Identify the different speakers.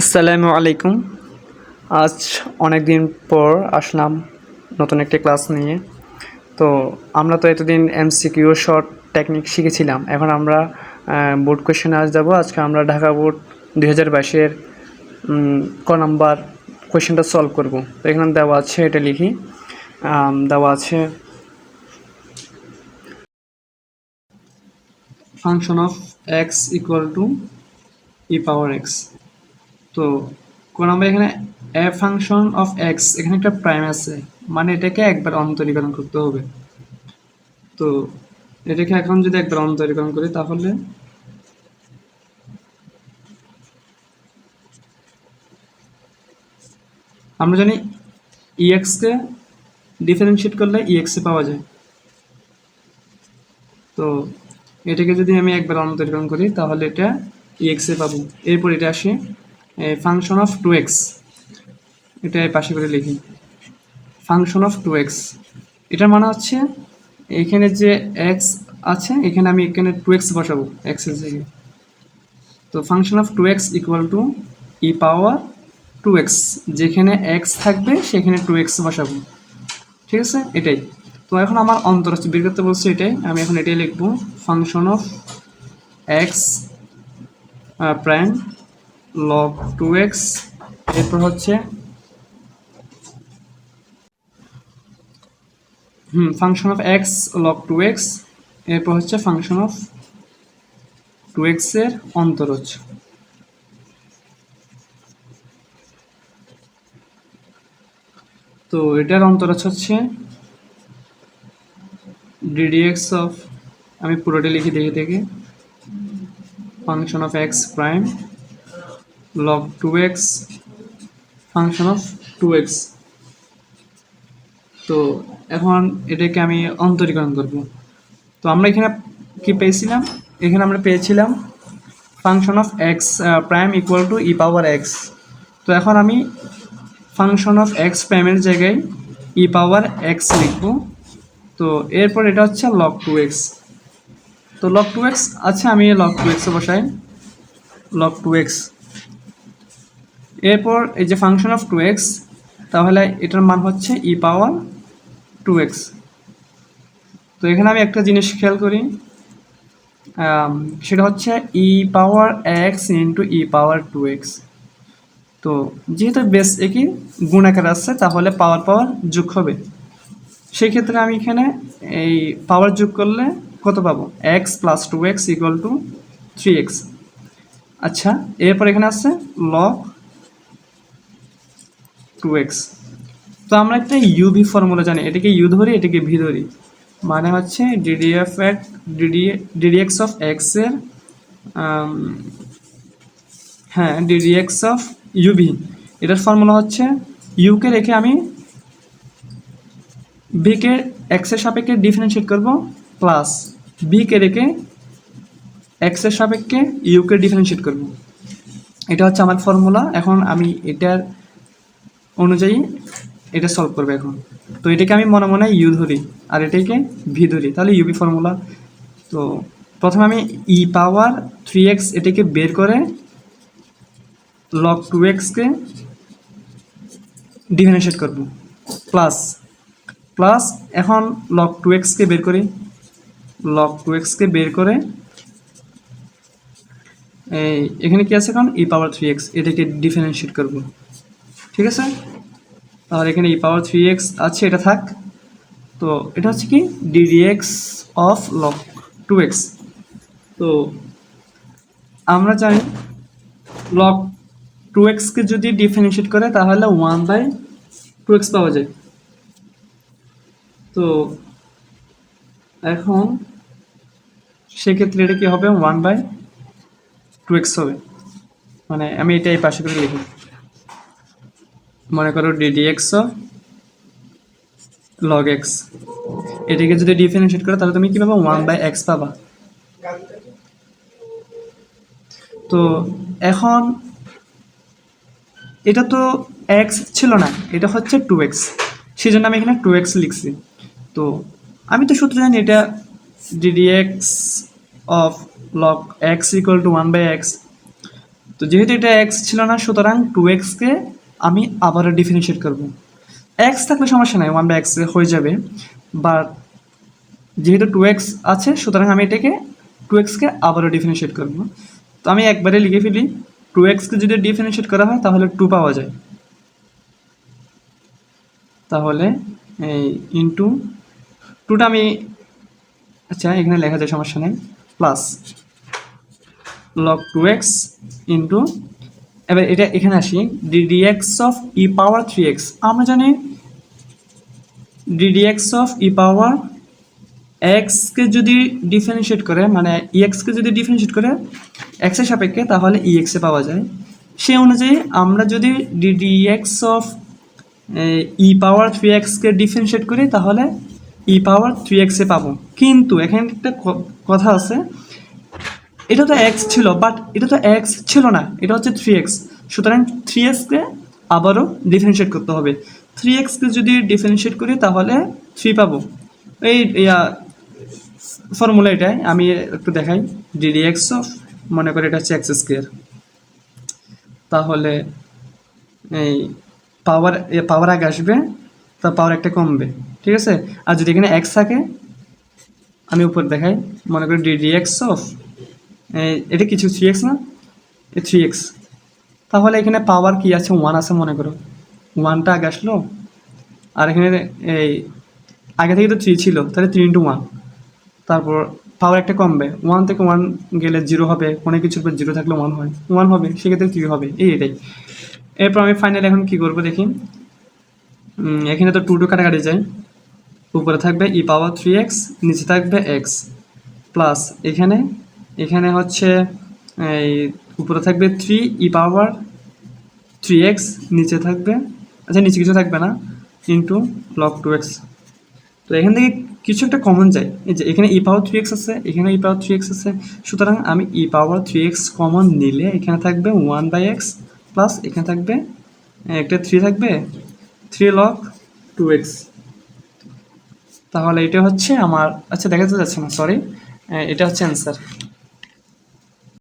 Speaker 1: আসসালামু আলাইকুম। আজ অনেক দিন পর আসলাম নতুন একটি ক্লাস নিয়ে। তো আমরা তো এতদিন এমসিকিউ শর্ট টেকনিক শিখেছিলাম। এখন আমরা বোর্ড কোয়েশ্চেনে আজ যাব। আজকে আমরা ঢাকা বোর্ড দুই হাজার বাইশের ক নাম্বার কোয়েশ্চেনটা সলভ করব। তো এখানে দেওয়া আছে, এটা লিখি। দেওয়া আছে, function of x equal to e power x. তো কোন আমরা এখানে এ ফাংশন অফ এক্স এখানে একটা প্রাইম আছে মানে এটাকে একবার অন্তরীকরণ করতে হবে। তো এটাকে এখন যদি একবার অন্তরীকরণ করি, তাহলে আমরা জানি ইএক্সকে ডিফারেন্সিয়েট করলে ইএক্সে পাওয়া যায়। তো এটাকে যদি আমি একবার অন্তরীকরণ করি, তাহলে এটা ইএক্সে পাবো। এরপর এটা আসে ফাংশন অফ টু এক্স এটা পাশে করে লিখি। ফাংশন অফ টু এক্স এটার মানে হচ্ছে, এখানে যে এক্স আছে, এখানে আমি এখানে টু এক্স বসাবো এক্সের জায়গায়। তো function of two x equal to e power two x যেখানে এক্স থাকবে, সেখানে টু এক্স বসাবো। ঠিক আছে? এটাই। তো এখন আমার অন্তর হচ্ছে, বের করতে বলছে এটাই। আমি এখন এটাই লিখব function of x prime log two x এরপর হচ্ছে, হুম function of x log two x এরপর হচ্ছে ফাংশন অফ টু এক্সের অন্তরজ তো এটার অন্তরজ হচ্ছে ডিডিএক্স অফ আমি পুরোটা লিখে দেখে দেখে function of x prime log 2x function of 2x তো এখন এটাকে আমি অন্তরীকরণ করব। তো আমরা এখানে কি পেয়েছিলাম? এখানে আমরা পেয়েছিলাম function of x prime equal to e power x তো এখন আমি ফাংশন অফ এক্স প্রাইমের জায়গায় ই পাওয়ার এক্স লিখব। তো এরপর এটা হচ্ছে লগ টু এক্স তো লগ টু এক্স আছে আমি লগ টু এক্সে বসাই। লগ টু এক্স এরপর এই যে ফাংশন অফ টু এক্স তাহলে এটার মান হচ্ছে ই পাওয়ার টু এক্স তো এখানে আমি একটা জিনিস খেয়াল করি সেটা হচ্ছে e power x into e power two x তো যেহেতু বেস একই গুণাকার আছে, তাহলে পাওয়ার পাওয়ার যোগ হবে। সেই ক্ষেত্রে আমি এখানে এই পাওয়ার যোগ করলে কত পাবো? X plus two x equal to three x আচ্ছা এরপর এখানে আছে লগ টু এক্স তো আমরা একটা ইউভি ফর্মুলা জানি এটাকে ইউ ধরি এটাকে ভি ধরি। মানে হচ্ছে ডিডিএফ এক ডিডি ডিডিএক্স অফ এক্সের আম, হ্যাঁ d d x of UV এটার ফর্মুলা হচ্ছে ইউকে রেখে আমি ভিকে এক্সের সাপেক্ষে ডিফারেন্সিয়েট করব প্লাস বিকে রেখে এক্সের সাপেক্ষে ইউকে ডিফারেন্সিয়েট করব। এটা হচ্ছে আমার ফর্মুলা এখন আমি এটার অনুযায়ী এটা সলভ করবে এখন। তো এটাকে আমি মনে মনে ইউ ধরি, আর এটাকে ভি ধরি। তাহলে ইউবি ফর্মুলা তো প্রথমে আমি ই পাওয়ার থ্রি এক্স এটাকে বের করে লক টু এক্সকে ডিফারেন্সিয়েট করব। প্লাস প্লাস এখন লক টু এক্সকে বের করি। লক টু এক্সকে বের করে এখানে কি আছে এখন? ই পাওয়ার থ্রি এক্স এটাকে ডিফারেন্সিয়েট করব। ঠিক আছে? আর এখানে ই পাওয়ার থ্রি এক্স আছে, এটা থাক। তো এটা হচ্ছে কি? D d x of log two x তো আমরা জানি লক টু এক্সকে যদি ডিফারেন্সিয়েট করে, তাহলে ওয়ান বাই টু এক্স পাওয়া যায়। তো এখন সেক্ষেত্রে এটা কি হবে? ওয়ান বাই টু এক্স হবে। মানে আমি এটা এই পাশে করে লিখি। মনে করো ডিডিএক্স লগ এক্স এটাকে যদি ডিফারেন্সিয়েট করো, তাহলে তুমি কি পাবা ওয়ান বাই এক্স পাবা? তো এখন এটা তো এক্স ছিল না, এটা হচ্ছে টু এক্স সেই জন্য আমি এখানে টু এক্স লিখছি। তো আমি তো সূত্র জানি এটা d d x of log x equal to one by x তো যেহেতু এটা এক্স ছিল না, সুতরাং টু এক্সকে আমি আবারও ডিফিনিশিয়েট করব। এক্স থাকলে সমস্যা নাই ওয়ান বাই এক্স হয়ে যাবে। বাট যেহেতু টু এক্স আছে, সুতরাং আমি এটাকে টু এক্সকে আবারও ডিফিনিশিয়েট করব। তো আমি একবারে লিখে ফেলি টু এক্সকে যদি ডিফিনিশিয়েট করা হয়, তাহলে টু পাওয়া যায়। তাহলে এই ইন্টু টুটা আমি আচ্ছা এখানে লেখা যায় সমস্যা নেই। Plus log two x into এবার এটা এখানে আসি। D d x of e power three x আমরা জানি ডিডিএক্স অফ ই পাওয়ার এক্সকে যদি ডিফারেন্সিয়েট করে মানে ইএক্সকে যদি ডিফারেন্সিয়েট করে এক্সের সাপেক্ষে তাহলে ইএক্সে পাওয়া যায়। সেই অনুযায়ী আমরা যদি d d x of e power three এক্সকে ডিফারেন্সিয়েট করি, তাহলে ই পাওয়ার থ্রি এক্সে পাবো। কিন্তু এখানে একটা কথা আছে এটা তো এক্স ছিল বাট এটা তো এক্স ছিল না। এটা হচ্ছে থ্রি এক্স সুতরাং থ্রি এক্সকে আবারও ডিফারেন্সিয়েট করতে হবে। থ্রি এক্সকে যদি ডিফারেন্সিয়েট করি, তাহলে থ্রি পাবো। এই ফর্মুলা এটাই। আমি একটু দেখাই। ডিডি এক্স অফ মনে করি এটা হচ্ছে এক্স স্কোয়ার তাহলে এই পাওয়ার পাওয়ার আগে আসবে, তা পাওয়ার একটা কমবে। ঠিক আছে? আর যদি এখানে এক্স থাকে, আমি উপর দেখাই। মনে করি ডিডি এক্স অফ এটা কিছু থ্রি এক্স না? থ্রি এক্স তাহলে এখানে পাওয়ার কি আছে? ওয়ান আছে মনে করো। ওয়ানটা আগে আসলো। আর এখানে এই, আগে থেকে তো থ্রি ছিল। তাহলে থ্রি ইন্টু ওয়ান তারপর পাওয়ার একটা কমবে। ওয়ান থেকে ওয়ান গেলে জিরো হবে। কোনো কিছুর উপর জিরো থাকলে ওয়ান হয়। ওয়ান হবে, সেক্ষেত্রে থ্রি হবে। এই এটাই। এরপর আমি ফাইনালি এখন কি করব দেখি? এখানে তো টু টু কাটাকাটি যায়। উপরে থাকবে ই পাওয়ার থ্রি এক্স নিচে থাকবে এক্স প্লাস এখানে এখানে হচ্ছে, এই উপরে থাকবে three e power three x নিচে থাকবে আচ্ছা নিচে কিছু থাকবে না ইন্টু লক টু এক্স তো এখান থেকে কিছু একটা কমন যায় এই যে এখানে ই পাওয়ার থ্রি এক্স আছে, এখানে ই পাওয়ার থ্রি এক্স আছে, সুতরাং আমি e power three x common নিলে এখানে থাকবে ওয়ান বাই এক্স প্লাস এখানে থাকবে, একটা থ্রি থাকবে থ্রি লক টু এক্স তাহলে এটা হচ্ছে আমার আচ্ছা দেখা যাচ্ছে না সরি এটা হচ্ছে অ্যান্সার